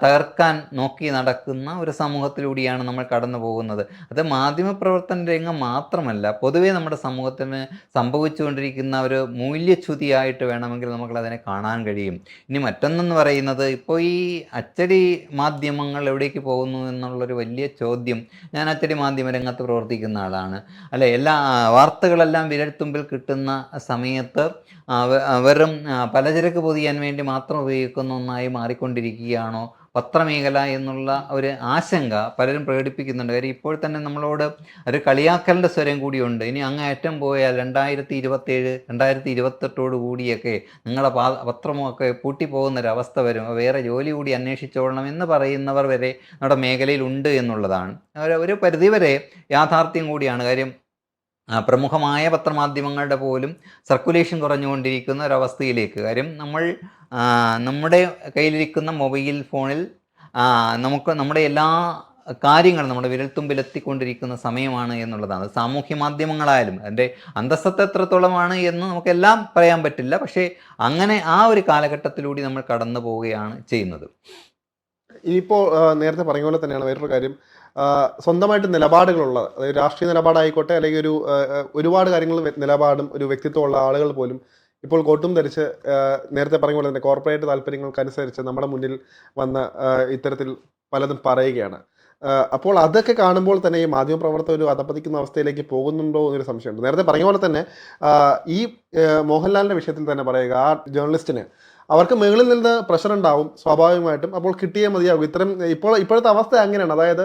തകർക്കാൻ നോക്കി നടക്കുന്ന ഒരു സമൂഹത്തിലൂടെയാണ് നമ്മൾ കടന്നു പോകുന്നത്. അത് മാധ്യമപ്രവർത്തന രംഗം മാത്രമല്ല പൊതുവെ നമ്മുടെ സമൂഹത്തിന് സംഭവിച്ചുകൊണ്ടിരിക്കുന്ന ഒരു മൂല്യച്യുതിയായിട്ട് വേണമെങ്കിൽ നമുക്ക് അതിനെ കാണാൻ കഴിയും. ഇനി മറ്റൊന്നെന്ന് പറയുന്നത് ഇപ്പോൾ ഈ അച്ചടി മാധ്യമങ്ങൾ എവിടേക്ക് പോകുന്നു എന്നുള്ളൊരു വലിയ ചോദ്യം ഞാൻ അച്ചടി മാധ്യമ രംഗത്ത് പ്രവർത്തിക്കുന്ന ആളാണ്. അല്ലെ എല്ലാ വാർത്തകളെല്ലാം വിരൽത്തുമ്പിൽ കിട്ടുന്ന സമയത്ത് വെറും പലചരക്ക് പൊതിയാൻ വേണ്ടി മാത്രം ഉപയോഗിക്കുന്ന ഒന്നായി മാറിക്കൊണ്ടിരിക്കുകയാണോ? പത്രമേഖല എന്നുള്ള ഒരു ആശങ്ക പലരും പ്രകടിപ്പിക്കുന്നുണ്ട്. കാര്യം ഇപ്പോൾ തന്നെ നമ്മളോട് ഒരു കളിയാക്കലിന്റെ സ്വരം കൂടിയുണ്ട് ഇനി അങ്ങേയറ്റം പോയാൽ രണ്ടായിരത്തി ഇരുപത്തേഴ് രണ്ടായിരത്തി ഇരുപത്തെട്ടോട് കൂടിയൊക്കെ നിങ്ങളുടെ പാ പത്രമൊക്കെ പൂട്ടിപ്പോകുന്നൊരവസ്ഥ വരും. വേറെ ജോലി കൂടി അന്വേഷിച്ചോളണം എന്ന് പറയുന്നവർ വരെ നമ്മുടെ മേഖലയിൽ ഉണ്ട് എന്നുള്ളതാണ്. ഒരു- പരിധിവരെ യാഥാർത്ഥ്യം കൂടിയാണ്. കാര്യം പ്രമുഖമായ പത്രമാധ്യമങ്ങളുടെ പോലും സർക്കുലേഷൻ കുറഞ്ഞുകൊണ്ടിരിക്കുന്ന ഒരവസ്ഥയിലേക്ക്. കാര്യം നമ്മൾ നമ്മുടെ കയ്യിലിരിക്കുന്ന മൊബൈൽ ഫോണിൽ നമുക്ക് നമ്മുടെ എല്ലാ കാര്യങ്ങളും നമ്മുടെ വിരൽത്തുമ്പിലെത്തിക്കൊണ്ടിരിക്കുന്ന സമയമാണ് എന്നുള്ളതാണ്. സാമൂഹ്യ മാധ്യമങ്ങളായാലും അതിന്റെ അന്തസ്സത്ത് എത്രത്തോളമാണ് എന്ന് നമുക്കെല്ലാം പറയാൻ പറ്റില്ല. പക്ഷേ അങ്ങനെ ആ ഒരു കാലഘട്ടത്തിലൂടെ നമ്മൾ കടന്നു പോവുകയാണ് ചെയ്യുന്നത് ഇനിയിപ്പോൾ നേരത്തെ പറഞ്ഞ പോലെ തന്നെയാണ് വേറൊരു കാര്യം. സ്വന്തമായിട്ട് നിലപാടുകളുള്ള അതായത് രാഷ്ട്രീയ നിലപാടായിക്കോട്ടെ അല്ലെങ്കിൽ ഒരു ഒരുപാട് കാര്യങ്ങൾ നിലപാടും ഒരു വ്യക്തിത്വമുള്ള ആളുകൾ പോലും ഇപ്പോൾ കോട്ടും ധരിച്ച് നേരത്തെ പറഞ്ഞ പോലെ തന്നെ കോർപ്പറേറ്റ് താല്പര്യങ്ങൾക്കനുസരിച്ച് നമ്മുടെ മുന്നിൽ വന്ന ഇത്തരത്തിൽ പലതും പറയുകയാണ്. അപ്പോൾ അതൊക്കെ കാണുമ്പോൾ തന്നെ ഈ മാധ്യമപ്രവർത്തകർ ഒരു അതപ്പതിക്കുന്ന അവസ്ഥയിലേക്ക് പോകുന്നുണ്ടോ എന്നൊരു സംശയമുണ്ട്. നേരത്തെ പറഞ്ഞ പോലെ തന്നെ ഈ മോഹൻലാലിന്റെ വിഷയത്തിൽ തന്നെ പറയുക ആ ജേർണലിസ്റ്റിന് അവർക്ക് മുകളിൽ നിന്ന് പ്രഷർ ഉണ്ടാവും സ്വാഭാവികമായിട്ടും. അപ്പോൾ കിട്ടിയേ മതിയാകും ഇത്തരം ഇപ്പോൾ ഇപ്പോഴത്തെ അവസ്ഥ അങ്ങനെയാണ്. അതായത്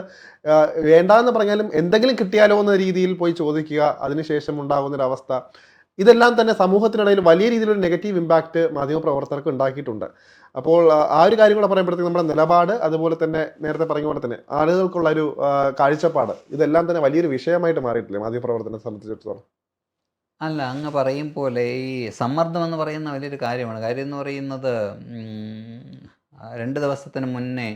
വേണ്ടാന്ന് പറഞ്ഞാലും എന്തെങ്കിലും കിട്ടിയാലോ എന്ന രീതിയിൽ പോയി ചോദിക്കുക അതിനുശേഷം ഉണ്ടാകുന്ന ഒരു അവസ്ഥ. ഇതെല്ലാം തന്നെ സമൂഹത്തിനിടയിൽ വലിയ രീതിയിലൊരു നെഗറ്റീവ് ഇമ്പാക്റ്റ് മാധ്യമപ്രവർത്തകർക്ക് ഉണ്ടാക്കിയിട്ടുണ്ട്. അപ്പോൾ ആ, ഒരു കാര്യം കൂടെ പറയുമ്പോഴത്തേക്ക് നമ്മുടെ നിലപാട് അതുപോലെ തന്നെ നേരത്തെ പറഞ്ഞ പോലെ തന്നെ ആളുകൾക്കുള്ള ഒരു കാഴ്ചപ്പാട് ഇതെല്ലാം തന്നെ വലിയൊരു വിഷയമായിട്ട് മാറിയിട്ടില്ലേ മാധ്യമപ്രവർത്തനം സംബന്ധിച്ചിടത്തോളം? അല്ല അങ്ങ് പറയും പോലെ ഈ സമ്മർദ്ദം എന്ന് പറയുന്ന വലിയൊരു കാര്യമാണ്. കാര്യം എന്ന് പറയുന്നത് രണ്ട് ദിവസത്തിന് മുന്നേ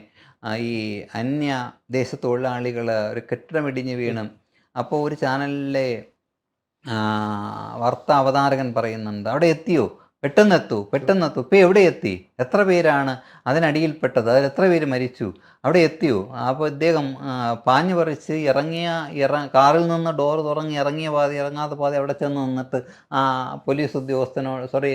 ഈ അന്യ ദേശ തൊഴിലാളികൾ ഒരു കെട്ടിടം ഇടിഞ്ഞ് വീണ്. അപ്പോൾ ഒരു ചാനലിലെ വാർത്താ അവതാരകൻ പറയുന്നുണ്ട് അവിടെ എത്തിയോ? പെട്ടെന്ന് എത്തൂ പെട്ടെന്ന് എത്തൂ ഇപ്പം എവിടെ എത്തി? എത്ര പേരാണ് അതിനടിയിൽപ്പെട്ടത്? അതിൽ എത്ര പേര് മരിച്ചു? അവിടെ എത്തിയോ? അപ്പോൾ ഇദ്ദേഹം പാഞ്ഞു പറിച്ച് ഇറങ്ങിയ ഇറ കാറിൽ നിന്ന് ഡോർ തുറങ്ങി ഇറങ്ങിയ പാതി ഇറങ്ങാത്ത പാതി അവിടെ ചെന്ന് നിന്നിട്ട് ആ പോലീസ് ഉദ്യോഗസ്ഥനോട് സോറി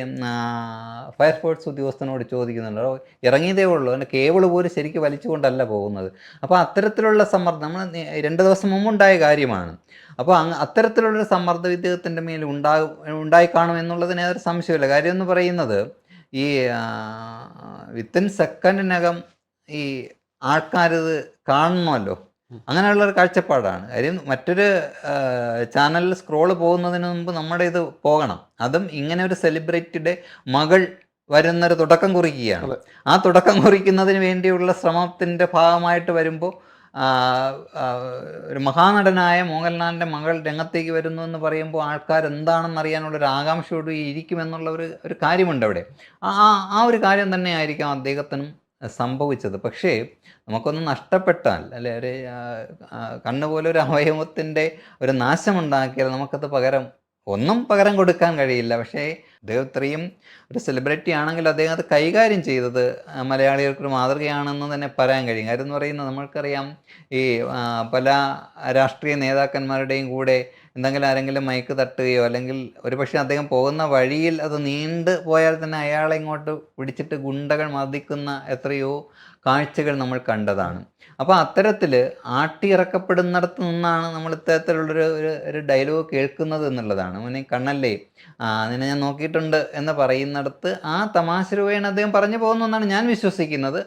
ഫയർഫോഴ്സ് ഉദ്യോഗസ്ഥനോട് ചോദിക്കുന്നുണ്ട്. "ഓ, ഇറങ്ങിയതേ ഉള്ളൂ. അതിന്റെ കേബിൾ പോലും ശരിക്കും വലിച്ചുകൊണ്ടല്ല പോകുന്നത്. അപ്പോൾ അത്തരത്തിലുള്ള സമ്മർദ്ദം നമ്മൾ രണ്ട് ദിവസം മുമ്പുണ്ടായ കാര്യമാണ്. അപ്പോൾ അങ്ങ് അത്തരത്തിലുള്ളൊരു സമ്മർദ്ദം ഇദ്ദേഹത്തിന്റെ മേൽ ഉണ്ടാകും ഉണ്ടായി കാണും എന്നുള്ളതിന് യാതൊരു സംശയമില്ല കാര്യം എന്ന് പറയുന്നത് ഈ വിത്തിൻ സെക്കൻഡിനകം ഈ ആൾക്കാരിത് കാണണമല്ലോ അങ്ങനെയുള്ള ഒരു കാഴ്ചപ്പാടാണ്. കാര്യം മറ്റൊരു ചാനലിൽ സ്ക്രോൾ പോകുന്നതിന് മുമ്പ് നമ്മുടെ ഇത് പോകണം. അതും ഇങ്ങനെ ഒരു സെലിബ്രിറ്റിയുടെ മകൾ വരുന്നൊരു തുടക്കം കുറിക്കുകയാണ്. ആ തുടക്കം കുറിക്കുന്നതിന് വേണ്ടിയുള്ള ശ്രമത്തിന്റെ ഭാഗമായിട്ട് വരുമ്പോൾ ഒരു മഹാനടനായ മോഹൻലാലിന്റെ മകൾ രംഗത്തേക്ക് വരുന്നു എന്ന് പറയുമ്പോൾ ആൾക്കാർ എന്താണെന്ന് അറിയാനുള്ള ഒരു ആകാംക്ഷയോട് ഇരിക്കുമെന്നുള്ള ഒരു ഒരു കാര്യമുണ്ട് അവിടെ. ആ ആ- ഒരു കാര്യം തന്നെ ആയിരിക്കാം അദ്ദേഹത്തിനും സംഭവിച്ചത്. പക്ഷേ നമുക്കൊന്ന് നഷ്ടപ്പെട്ടാൽ അല്ലെ ഒരു ആ, ആ, പോലെ ഒരു അവയവത്തിന്റെ ഒരു നാശമുണ്ടാക്കിയാൽ നമുക്കത് പകരം ഒന്നും പകരം കൊടുക്കാൻ കഴിയില്ല. പക്ഷേ അദ്ദേഹം ഇത്രയും ഒരു സെലിബ്രിറ്റി ആണെങ്കിൽ അദ്ദേഹം അത് കൈകാര്യം ചെയ്തത് മലയാളികൾക്കൊരു മാതൃകയാണെന്ന് തന്നെ പറയാൻ കഴിയും. കാര്യം എന്ന് പറയുന്നത് നമ്മൾക്കറിയാം ഈ പല രാഷ്ട്രീയ നേതാക്കന്മാരുടെയും കൂടെ എന്തെങ്കിലും ആരെങ്കിലും മയക്ക് തട്ടുകയോ അല്ലെങ്കിൽ ഒരുപക്ഷെ അദ്ദേഹം പോകുന്ന വഴിയിൽ അത് നീണ്ടു പോയാൽ തന്നെ അയാളെ ഇങ്ങോട്ട് പിടിച്ചിട്ട് ഗുണ്ടകൾ മർദ്ദിക്കുന്ന എത്രയോ കാഴ്ചകൾ നമ്മൾ കണ്ടതാണ്. അപ്പോൾ അത്തരത്തിൽ ആട്ടിയിറക്കപ്പെടുന്നിടത്ത് നിന്നാണ് നമ്മൾ ഇത്തരത്തിലുള്ളൊരു ഒരു ഒരു ഡയലോഗ് കേൾക്കുന്നത് എന്നുള്ളതാണ്. മുന്നേ കണ്ണല്ലേ അതിനെ ഞാൻ നോക്കിയിട്ടുണ്ട് എന്ന് പറയുന്നിടത്ത് ആ തമാശ രൂപേണ അദ്ദേഹം പറഞ്ഞു പോകുന്നു എന്നാണ് ഞാൻ വിശ്വസിക്കുന്നത്.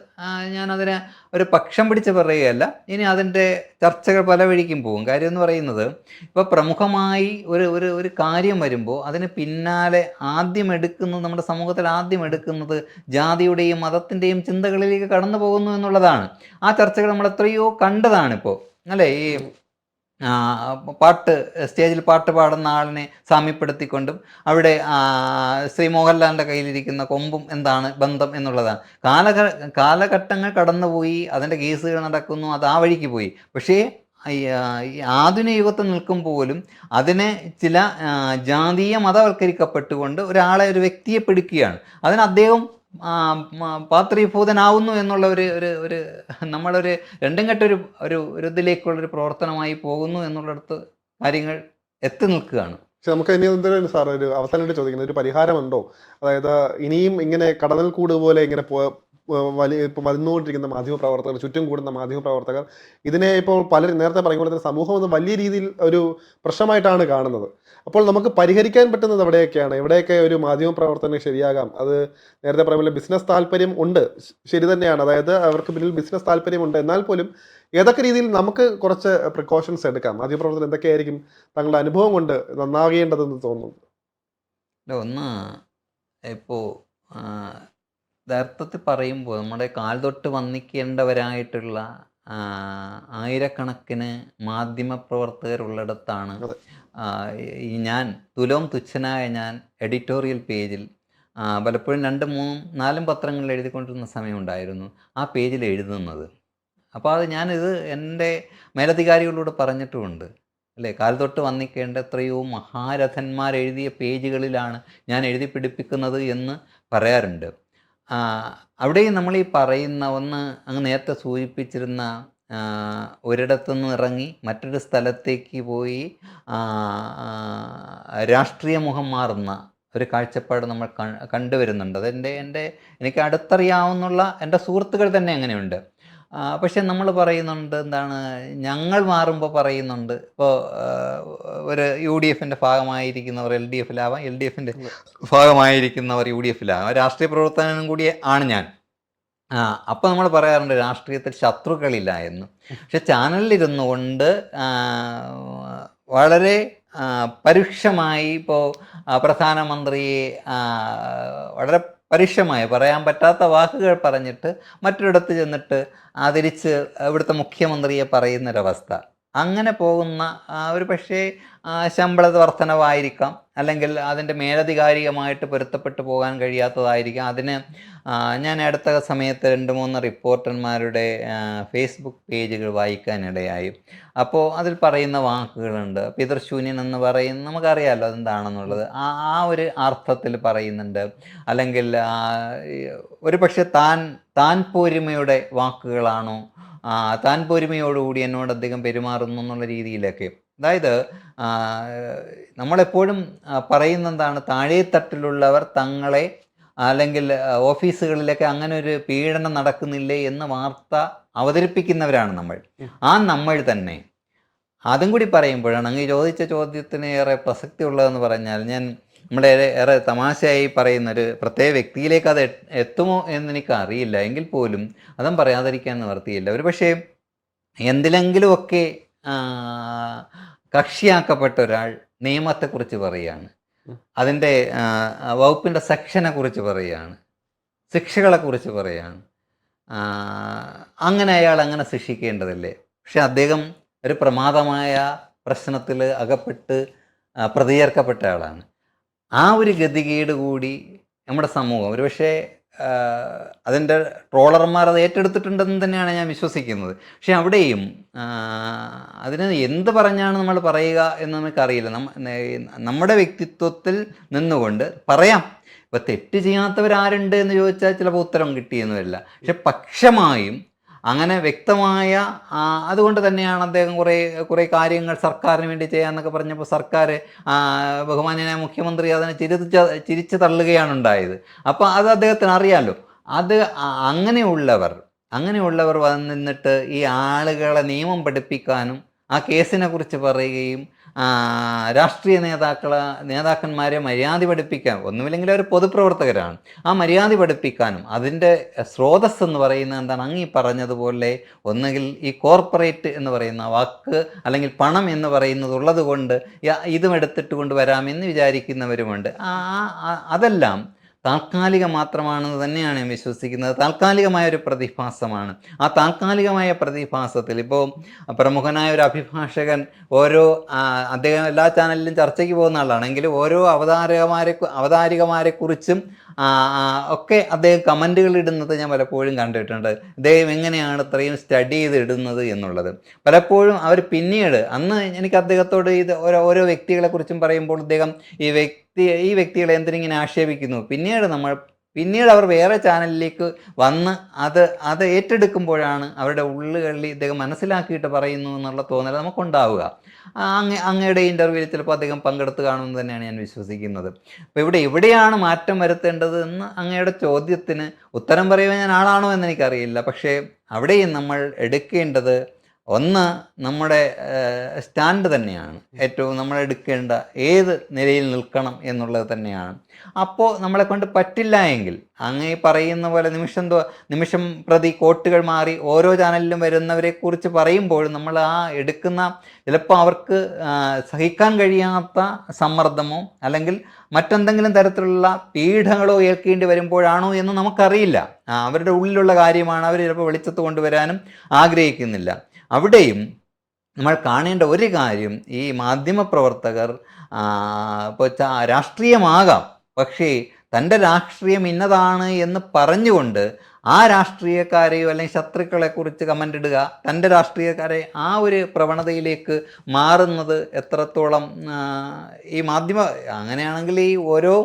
ഞാനതിനെ ഒരു പക്ഷം പിടിച്ച് പറയുകയല്ല. ഇനി അതിന്റെ ചർച്ചകൾ പല വഴിക്കും പോകും. കാര്യം എന്ന് പറയുന്നത് ഇപ്പോൾ പ്രമുഖമായി ഒരു ഒരു ഒരു കാര്യം വരുമ്പോൾ അതിന് പിന്നാലെ ആദ്യം എടുക്കുന്നത് നമ്മുടെ സമൂഹത്തിൽ ആദ്യം എടുക്കുന്നത് ജാതിയുടെയും മതത്തിന്റെയും ചിന്തകളിലേക്ക് കടന്നു പോകുന്നു എന്നുള്ളതാണ്. ആ ചർച്ചകൾ നമ്മൾ എത്രയോ കണ്ടതാണിപ്പോൾ അല്ലേ? ഈ പാട്ട് സ്റ്റേജിൽ പാട്ട് പാടുന്ന ആളിനെ സാമ്യപ്പെടുത്തിക്കൊണ്ടും അവിടെ ശ്രീ മോഹൻലാലിന്റെ കയ്യിലിരിക്കുന്ന കൊമ്പും എന്താണ് ബന്ധം എന്നുള്ളതാണ്. കാലഘ കാലഘട്ടങ്ങൾ കടന്നുപോയി അതിന്റെ കേസുകൾ നടക്കുന്നു അത് ആ വഴിക്ക് പോയി. പക്ഷേ ആധുനിക യുഗത്ത് നിൽക്കും പോലും അതിനെ ചില ജാതീയ മതവൽക്കരിക്കപ്പെട്ടുകൊണ്ട് ഒരാളെ ഒരു വ്യക്തിയെ പിടിക്കുകയാണ്. അതിന് അദ്ദേഹം പാത്രീഭൂതനാവുന്നു എന്നുള്ള ഒരു ഒരു ഒരു നമ്മളൊരു രണ്ടും കെട്ടൊരു ഒരു ഒരു ഇതിലേക്കുള്ളൊരു പ്രവർത്തനമായി പോകുന്നു എന്നുള്ളിടത്ത് കാര്യങ്ങൾ എത്തി നിൽക്കുകയാണ്. പക്ഷെ നമുക്ക് ഇനി എന്തെങ്കിലും സാർ ഒരു അവസാനമായിട്ട് ചോദിക്കുന്നത് ഒരു പരിഹാരമുണ്ടോ? അതായത് ഇനിയും ഇങ്ങനെ കടന്നൽ കൂട് പോലെ ഇങ്ങനെ വലിയ ഇപ്പോൾ വന്നുകൊണ്ടിരിക്കുന്ന മാധ്യമപ്രവർത്തകർ ചുറ്റും കൂടുന്ന മാധ്യമപ്രവർത്തകർ ഇതിനെ ഇപ്പോൾ പലരും നേരത്തെ പറഞ്ഞ പോലെ തന്നെ സമൂഹം ഒന്ന് വലിയ രീതിയിൽ ഒരു പ്രശ്നമായിട്ടാണ് കാണുന്നത്. അപ്പോൾ നമുക്ക് പരിഹരിക്കാൻ പറ്റുന്നത് എവിടെയൊക്കെയാണ്? എവിടെയൊക്കെ ഒരു മാധ്യമ മാധ്യമപ്രവർത്തനം ശരിയാകാം? അത് നേരത്തെ പറയുമ്പോൾ പോലെ ബിസിനസ് താല്പര്യം ഉണ്ട്. ശരി തന്നെയാണ്. അതായത് അവർക്ക് പിന്നിൽ ബിസിനസ് താല്പര്യമുണ്ട് എന്നാൽ പോലും ഏതൊക്കെ രീതിയിൽ നമുക്ക് കുറച്ച് പ്രിക്കോഷൻസ് എടുക്കാം? മാധ്യമപ്രവർത്തനം എന്തൊക്കെയായിരിക്കും തങ്ങളുടെ അനുഭവം കൊണ്ട് നന്നാകേണ്ടതെന്ന് തോന്നുന്നു? അല്ല ഒന്ന് ഇപ്പോൾ യഥാർത്ഥത്തിൽ പറയുമ്പോൾ നമ്മുടെ കാൽ തൊട്ട് വന്നിക്കേണ്ടവരായിട്ടുള്ള ആയിരക്കണക്കിന് മാധ്യമപ്രവർത്തകരുള്ളിടത്താണ്. ഈ ഞാൻ തുലോം തുച്ഛനായ ഞാൻ എഡിറ്റോറിയൽ പേജിൽ പലപ്പോഴും രണ്ട് മൂന്നും നാലും പത്രങ്ങളിൽ എഴുതിക്കൊണ്ടിരുന്ന സമയമുണ്ടായിരുന്നു ആ പേജിൽ എഴുതുന്നത്. അപ്പോൾ അത് ഞാനിത് എന്റെ മേലധികാരികളോട് പറഞ്ഞിട്ടുമുണ്ട്. അല്ലേ? കാൽ തൊട്ട് വന്നിക്കേണ്ട എത്രയോ മഹാരഥന്മാർ എഴുതിയ പേജുകളിലാണ് ഞാൻ എഴുതി പിടിപ്പിക്കുന്നത് എന്ന് പറയാറുണ്ട്. അവിടെയും നമ്മൾ ഈ പറയുന്ന ഒന്ന് അങ്ങ് നേരത്തെ സൂചിപ്പിച്ചിരുന്ന ഒരിടത്തു നിന്ന് ഇറങ്ങി മറ്റൊരു സ്ഥലത്തേക്ക് പോയി രാഷ്ട്രീയ മുഖം മാറുന്ന ഒരു കാഴ്ചപ്പാട് നമ്മൾ കണ്ടുവരുന്നുണ്ട്. അതെന്റെ എന്റെ എനിക്ക് അടുത്തറിയാവുന്നുള്ള എന്റെ സുഹൃത്തുക്കൾ തന്നെ അങ്ങനെയുണ്ട്. പക്ഷെ നമ്മൾ പറയുന്നുണ്ട് എന്താണ് ഞങ്ങൾ മാറുമ്പോൾ പറയുന്നുണ്ട്. ഇപ്പോൾ ഒരു യു ഡി എഫിന്റെ ഭാഗമായിരിക്കുന്നവർ എൽ ഡി എഫിലാവാം എൽ ഡി എഫിന്റെ ഭാഗമായിരിക്കുന്നവർ യു ഡി എഫിലാവാം. രാഷ്ട്രീയ പ്രവർത്തനം കൂടി ആണ് ഞാൻ. ആ അപ്പോൾ നമ്മൾ പറയാറുണ്ട് രാഷ്ട്രീയത്തിൽ ശത്രുക്കളില്ല എന്ന്. പക്ഷെ ചാനലിലിരുന്നു കൊണ്ട് വളരെ പരുക്ഷമായി ഇപ്പോൾ പ്രധാനമന്ത്രിയെ വളരെ പരുഷമായി പറയാൻ പറ്റാത്ത വാക്കുകൾ പറഞ്ഞിട്ട് മറ്റൊരിടത്ത് ചെന്നിട്ട് ആദരിച്ച് ഇവിടുത്തെ മുഖ്യമന്ത്രിയെ പറയുന്നൊരവസ്ഥ. അങ്ങനെ പോകുന്ന ഒരു പക്ഷേ ശമ്പള വർധനവായിരിക്കാം. അല്ലെങ്കിൽ അതിന്റെ മേലധികാരികമായിട്ട് പൊരുത്തപ്പെട്ടു പോകാൻ കഴിയാത്തതായിരിക്കാം. അതിന് ഞാൻ അടുത്ത സമയത്ത് രണ്ട് മൂന്ന് റിപ്പോർട്ടർമാരുടെ ഫേസ്ബുക്ക് പേജുകൾ വായിക്കാനിടയായി. അപ്പോൾ അതിൽ പറയുന്ന വാക്കുകളുണ്ട്. പിതൃശൂന്യൻ എന്ന് പറയുന്ന നമുക്കറിയാമല്ലോ അതെന്താണെന്നുള്ളത്. ആ ആ ഒരു അർത്ഥത്തിൽ പറയുന്നുണ്ട്. അല്ലെങ്കിൽ ഒരു പക്ഷെ താൻ താൻ പോരിമയുടെ വാക്കുകളാണോ താൻ പോരിമയോടുകൂടി എന്നോട് അധികം പെരുമാറുന്നു എന്നുള്ള രീതിയിലൊക്കെ അതായത് നമ്മളെപ്പോഴും പറയുന്ന പറയുന്നതാണ് താഴെത്തട്ടിലുള്ളവർ തങ്ങളെ അല്ലെങ്കിൽ ഓഫീസുകളിലൊക്കെ അങ്ങനെ ഒരു പീഡനം നടക്കുന്നില്ലേ എന്ന വാർത്ത അവതരിപ്പിക്കുന്നവരാണ് നമ്മൾ. ആ നമ്മൾ തന്നെ. അതും കൂടി പറയുമ്പോഴാണ് അങ്ങ് ചോദിച്ച ചോദ്യത്തിന് ഏറെ പ്രസക്തി ഉള്ളതെന്ന് പറഞ്ഞാൽ ഞാൻ നമ്മുടെ ഏറെ തമാശയായി പറയുന്ന ഒരു പ്രത്യേക വ്യക്തിയിലേക്ക് അത് എത്തുമോ എന്ന് എനിക്ക് അറിയില്ല. എങ്കിൽ പോലും അതും പറയാതിരിക്കാൻ നിവർത്തിയില്ല ഒരു പക്ഷേ എന്തിലെങ്കിലുമൊക്കെ കക്ഷിയാക്കപ്പെട്ട ഒരാൾ നിയമത്തെക്കുറിച്ച് പറയുകയാണ് അതിന്റെ വകുപ്പിന്റെ വകുപ്പിന്റെ സെക്ഷനെ കുറിച്ച് പറയുകയാണ് ശിക്ഷകളെക്കുറിച്ച് പറയുകയാണ് അങ്ങനെ അയാൾ അങ്ങനെ ശിക്ഷിക്കേണ്ടതല്ലേ? പക്ഷെ അദ്ദേഹം ഒരു പ്രമാദമായ പ്രശ്നത്തിൽ അകപ്പെട്ട് പ്രതിചേർക്കപ്പെട്ട ആളാണ്. ആ ഒരു ഗതികേട് കൂടി നമ്മുടെ സമൂഹം ഒരുപക്ഷെ അതിന്റെ ട്രോളർമാർ അത് ഏറ്റെടുത്തിട്ടുണ്ടെന്ന് തന്നെയാണ് ഞാൻ വിശ്വസിക്കുന്നത്. പക്ഷേ അവിടെയും അതിന് എന്ത് പറഞ്ഞാണ് നമ്മൾ പറയുക എന്ന് നമുക്കറിയില്ല. നമ്മുടെ വ്യക്തിത്വത്തിൽ നിന്നുകൊണ്ട് പറയാം. ഇപ്പം തെറ്റ് ചെയ്യാത്തവരാരുണ്ട് എന്ന് ചോദിച്ചാൽ ചിലപ്പോൾ ഉത്തരം കിട്ടിയെന്ന് വരില്ല പക്ഷെ പക്ഷമായും അങ്ങനെ വ്യക്തമായ അതുകൊണ്ട് തന്നെയാണ് അദ്ദേഹം കുറേ കുറേ കാര്യങ്ങൾ സർക്കാരിന് വേണ്ടി ചെയ്യാമെന്നൊക്കെ പറഞ്ഞപ്പോൾ സർക്കാർ ബഹുമാനായ മുഖ്യമന്ത്രി അതിനെ ചിരിച്ച ചിരിച്ചു തള്ളുകയാണ് ഉണ്ടായത്. അപ്പോൾ അത് അദ്ദേഹത്തിന് അറിയാമല്ലോ അത് അങ്ങനെയുള്ളവർ അങ്ങനെയുള്ളവർ വന്നിട്ട് ഈ ആളുകളെ നിയമം പഠിപ്പിക്കാനും ആ കേസിനെ കുറിച്ച് പറയുകയും രാഷ്ട്രീയ നേതാക്കളെ നേതാക്കന്മാരെ മര്യാദ പഠിപ്പിക്കാൻ ഒന്നുമില്ലെങ്കിൽ അവർ പൊതുപ്രവർത്തകരാണ്. ആ മര്യാദ പഠിപ്പിക്കാനും അതിന്റെ സ്രോതസ് എന്ന് പറയുന്നത് എന്താണ്? അങ്ങ് ഈ പറഞ്ഞതുപോലെ ഒന്നുകിൽ ഈ കോർപ്പറേറ്റ് എന്ന് പറയുന്ന വാക്ക് അല്ലെങ്കിൽ പണം എന്ന് പറയുന്നത് ഉള്ളത് കൊണ്ട് ഇതും എടുത്തിട്ട് കൊണ്ടുവരാമെന്ന് വിചാരിക്കുന്നവരുമുണ്ട്. ആ- അതെല്ലാം താൽക്കാലികം മാത്രമാണെന്ന് തന്നെയാണ് ഞാൻ വിശ്വസിക്കുന്നത്. താൽക്കാലികമായ ഒരു പ്രതിഭാസമാണ്. ആ താൽക്കാലികമായ പ്രതിഭാസത്തിൽ ഇപ്പോൾ പ്രമുഖനായ ഒരു അഭിഭാഷകൻ ഓരോ അദ്ദേഹം എല്ലാ ചാനലിലും ചർച്ചയ്ക്ക് പോകുന്ന ആളാണ്. എങ്കിലും ഓരോ അവതാരകമാരെ അവതാരികമാരെക്കുറിച്ചും ഒക്കെ അദ്ദേഹം കമന്റുകൾ ഇടുന്നത് ഞാൻ പലപ്പോഴും കണ്ടിട്ടുണ്ട്. അദ്ദേഹം എങ്ങനെയാണ് ഇത്രയും സ്റ്റഡി ചെയ്ത് ഇടുന്നത് എന്നുള്ളത്. പലപ്പോഴും അവർ പിന്നീട് അന്ന് എനിക്ക് അദ്ദേഹത്തോട് ഇത് ഓരോ ഓരോ വ്യക്തികളെക്കുറിച്ചും പറയുമ്പോൾ അദ്ദേഹം ഈ വ്യക്തി ഈ വ്യക്തികളെ എന്തിനിങ്ങനെ ആക്ഷേപിക്കുന്നു? പിന്നീട് നമ്മൾ പിന്നീട് അവർ വേറെ ചാനലിലേക്ക് വന്ന് അത് അത് ഏറ്റെടുക്കുമ്പോഴാണ് അവരുടെ ഉള്ളുകളിൽ ഇദ്ദേഹം മനസ്സിലാക്കിയിട്ട് പറയുന്നു എന്നുള്ള തോന്നൽ നമുക്കുണ്ടാവുക. അങ്ങ് അങ്ങ അങ്ങയുടെ ഇന്റർവ്യൂവിൽ ചിലപ്പോൾ അദ്ദേഹം പങ്കെടുത്ത് കാണുമെന്ന് തന്നെയാണ് ഞാൻ വിശ്വസിക്കുന്നത്. അപ്പോൾ ഇവിടെ എവിടെയാണ് മാറ്റം വരുത്തേണ്ടത് എന്ന് അങ്ങയുടെ ചോദ്യത്തിന് ഉത്തരം പറയുവാൻ ഞാൻ ആളാണോ എന്ന് എനിക്കറിയില്ല. പക്ഷേ അവിടെയും നമ്മൾ എടുക്കേണ്ടത് ഒന്ന് നമ്മുടെ സ്റ്റാൻഡ് തന്നെയാണ്. ഏറ്റവും നമ്മൾ എടുക്കേണ്ട ഏത് നിലയിൽ നിൽക്കണം എന്നുള്ളത് തന്നെയാണ്. അപ്പോൾ നമ്മളെ കൊണ്ട് പറ്റില്ല എങ്കിൽ അങ്ങ് പറയുന്ന പോലെ നിമിഷം നിമിഷം പ്രതി കോട്ടുകൾ മാറി ഓരോ ചാനലിലും വരുന്നവരെ കുറിച്ച് പറയുമ്പോൾ നമ്മൾ ആ എടുക്കുന്ന ചിലപ്പോൾ അവർക്ക് സഹിക്കാൻ കഴിയാത്ത സമ്മർദ്ദമോ അല്ലെങ്കിൽ മറ്റെന്തെങ്കിലും തരത്തിലുള്ള പീഠങ്ങളോ ഏൽക്കേണ്ടി വരുമ്പോഴാണോ എന്ന് നമുക്കറിയില്ല. അവരുടെ ഉള്ളിലുള്ള കാര്യമാണ് അവർ ചിലപ്പോൾ വെളിച്ചത്ത് കൊണ്ടുവരാനും ആഗ്രഹിക്കുന്നില്ല. അവിടെയും നമ്മൾ കാണേണ്ട ഒരു കാര്യം ഈ മാധ്യമപ്രവർത്തകർ ഇപ്പോൾ രാഷ്ട്രീയമാകാം. പക്ഷേ തന്റെ രാഷ്ട്രീയം ഇന്നതാണ് എന്ന് പറഞ്ഞുകൊണ്ട് ആ രാഷ്ട്രീയക്കാരെയോ അല്ലെങ്കിൽ ശത്രുക്കളെ കുറിച്ച് കമന്റ് ഇടുക തന്റെ രാഷ്ട്രീയക്കാരെ ആ ഒരു പ്രവണതയിലേക്ക് മാറുന്നത് എത്രത്തോളം ഈ മാധ്യമ അങ്ങനെയാണെങ്കിൽ ഈ ഓരോ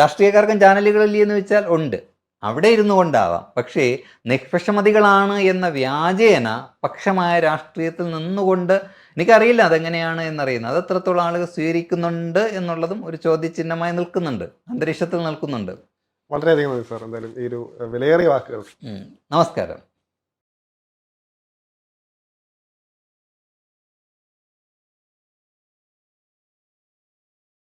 രാഷ്ട്രീയക്കാർക്കും ചാനലുകളില്ലേ എന്ന് വെച്ചാൽ ഉണ്ട്. അവിടെ ഇരുന്നു കൊണ്ടാവാം. പക്ഷേ നിഷ്പക്ഷമതികളാണ് എന്ന വ്യാജേന പക്ഷമായ രാഷ്ട്രീയത്തിൽ നിന്നുകൊണ്ട് എനിക്കറിയില്ല അതെങ്ങനെയാണ് എന്നറിയുന്നത്. അത് എത്രത്തോളം ആളുകൾ സ്വീകരിക്കുന്നുണ്ട് എന്നുള്ളതും ഒരു ചോദ്യചിഹ്നമായി നിൽക്കുന്നുണ്ട്. അന്തരീക്ഷത്തിൽ നിൽക്കുന്നുണ്ട്. വളരെയധികം നന്ദി സാർ. എന്തായാലും ഈ ഒരു വിലയേറിയ വാക്കുകൾ. നമസ്കാരം.